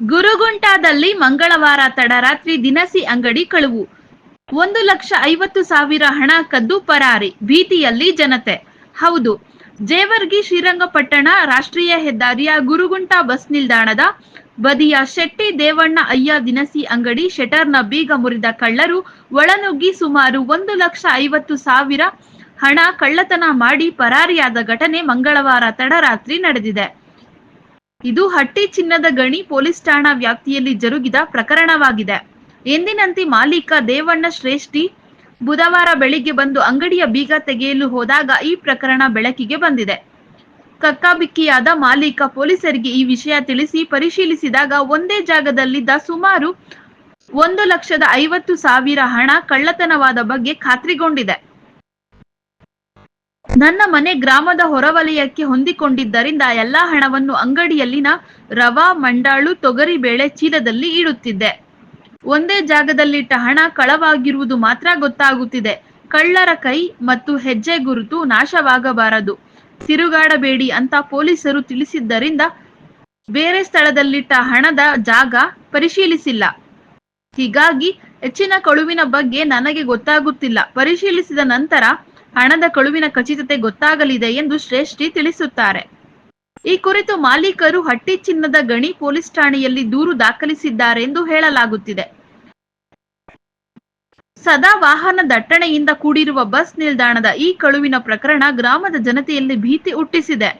ಗುರುಗುಂಟಾದಲ್ಲಿ ಮಂಗಳವಾರ ತಡರಾತ್ರಿ ದಿನಸಿ ಅಂಗಡಿ ಕಳುವು. ಒಂದು ಲಕ್ಷ ಐವತ್ತು ಸಾವಿರ ಹಣ ಕದ್ದು ಪರಾರಿ, ಭೀತಿಯಲ್ಲಿ ಜನತೆ. ಹೌದು, ಜೇವರ್ಗಿ ಶ್ರೀರಂಗಪಟ್ಟಣ ರಾಷ್ಟ್ರೀಯ ಹೆದ್ದಾರಿಯ ಗುರುಗುಂಟ ಬಸ್ ನಿಲ್ದಾಣದ ಬದಿಯ ಶೆಟ್ಟಿ ದೇವಣ್ಣ ಅಯ್ಯ ದಿನಸಿ ಅಂಗಡಿ ಶೆಟರ್ನ ಬೀಗ ಮುರಿದ ಕಳ್ಳರು ಒಳನುಗ್ಗಿ ಸುಮಾರು ಒಂದು ಲಕ್ಷ ಐವತ್ತು ಸಾವಿರ ಹಣ ಕಳ್ಳತನ ಮಾಡಿ ಪರಾರಿಯಾದ ಘಟನೆ ಮಂಗಳವಾರ ತಡರಾತ್ರಿ ನಡೆದಿದೆ. ಇದು ಹಟ್ಟಿ ಚಿನ್ನದ ಗಣಿ ಪೊಲೀಸ್ ಠಾಣಾ ವ್ಯಾಪ್ತಿಯಲ್ಲಿ ಜರುಗಿದ ಪ್ರಕರಣವಾಗಿದೆ. ಎಂದಿನಂತೆ ಮಾಲೀಕ ದೇವಣ್ಣ ಶ್ರೇಷ್ಠಿ ಬುಧವಾರ ಬೆಳಿಗ್ಗೆ ಬಂದು ಅಂಗಡಿಯ ಬೀಗ ತೆಗೆಯಲು ಹೋದಾಗ ಈ ಪ್ರಕರಣ ಬೆಳಕಿಗೆ ಬಂದಿದೆ. ಕಕ್ಕಾಬಿಕ್ಕಿಯಾದ ಮಾಲೀಕ ಪೊಲೀಸರಿಗೆ ಈ ವಿಷಯ ತಿಳಿಸಿ ಪರಿಶೀಲಿಸಿದಾಗ ಒಂದೇ ಜಾಗದಲ್ಲಿದ್ದ ಸುಮಾರು ಒಂದು ಲಕ್ಷದ ಐವತ್ತು ಸಾವಿರ ಹಣ ಕಳ್ಳತನವಾದ ಬಗ್ಗೆ ಖಾತ್ರಿಗೊಂಡಿದೆ. ನನ್ನ ಮನೆ ಗ್ರಾಮದ ಹೊರವಲಯಕ್ಕೆ ಹೊಂದಿಕೊಂಡಿದ್ದರಿಂದ ಎಲ್ಲಾ ಹಣವನ್ನು ಅಂಗಡಿಯಲ್ಲಿನ ರವಾ, ಮಂಡಾಳು ತೊಗರಿಬೇಳೆ ಚೀಲದಲ್ಲಿ ಇಡುತ್ತಿದ್ದೆ. ಒಂದೇ ಜಾಗದಲ್ಲಿಟ್ಟ ಹಣ ಕಳವಾಗಿರುವುದು ಮಾತ್ರ ಗೊತ್ತಾಗುತ್ತಿದೆ. ಕಳ್ಳರ ಕೈ ಮತ್ತು ಹೆಜ್ಜೆ ಗುರುತು ನಾಶವಾಗಬಾರದು. ತಿರುಗಾಡಬೇಡಿ ಅಂತ ಪೊಲೀಸರು ತಿಳಿಸಿದ್ದರಿಂದ ಬೇರೆ ಸ್ಥಳದಲ್ಲಿಟ್ಟ ಹಣದ ಜಾಗ ಪರಿಶೀಲಿಸಿಲ್ಲ. ಹೀಗಾಗಿ ಹೆಚ್ಚಿನ ಕಳುವಿನ ಬಗ್ಗೆ ನನಗೆ ಗೊತ್ತಾಗುತ್ತಿಲ್ಲ. ಪರಿಶೀಲಿಸಿದ ನಂತರ ಹಣದ ಕಳುವಿನ ಖಚಿತತೆ ಗೊತ್ತಾಗಲಿದೆ ಎಂದು ಶ್ರೇಷ್ಠಿ ತಿಳಿಸುತ್ತಾರೆ. ಈ ಕುರಿತು ಮಾಲೀಕರು ಹಟ್ಟಿ ಚಿನ್ನದ ಗಣಿ ಪೊಲೀಸ್ ಠಾಣೆಯಲ್ಲಿ ದೂರು ದಾಖಲಿಸಿದ್ದಾರೆ ಎಂದು ಹೇಳಲಾಗುತ್ತಿದೆ. ಸದಾ ವಾಹನ ದಟ್ಟಣೆಯಿಂದ ಕೂಡಿರುವ ಬಸ್ ನಿಲ್ದಾಣದ ಈ ಕಳುವಿನ ಪ್ರಕರಣ ಗ್ರಾಮದ ಜನತೆಯಲ್ಲಿ ಭೀತಿ ಹುಟ್ಟಿಸಿದೆ.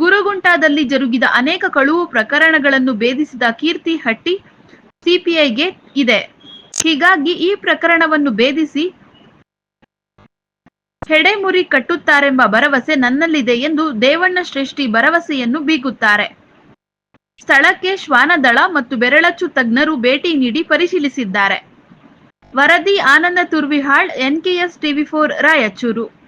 ಗುರುಗುಂಟಾದಲ್ಲಿ ಜರುಗಿದ ಅನೇಕ ಕಳುವು ಪ್ರಕರಣಗಳನ್ನು ಭೇದಿಸಿದ ಕೀರ್ತಿ ಹಟ್ಟಿ ಸಿಪಿಐಗೆ ಇದೆ. ಹೀಗಾಗಿ ಈ ಪ್ರಕರಣವನ್ನು ಭೇದಿಸಿ ಹೆಡೆಮುರಿ ಕಟ್ಟುತ್ತಾರೆಂಬ ಭರವಸೆ ನನ್ನಲ್ಲಿದೆ ಎಂದು ದೇವಣ್ಣ ಶ್ರೇಷ್ಠಿ ಭರವಸೆಯನ್ನು ಬೀಗುತ್ತಾರೆ. ಸ್ಥಳಕ್ಕೆ ಶ್ವಾನದಳ ಮತ್ತು ಬೆರಳಚ್ಚು ತಜ್ಞರು ಭೇಟಿ ನೀಡಿ ಪರಿಶೀಲಿಸಿದ್ದಾರೆ. ವರದಿ Ananda Turvihal, NKS TV four, Raichur.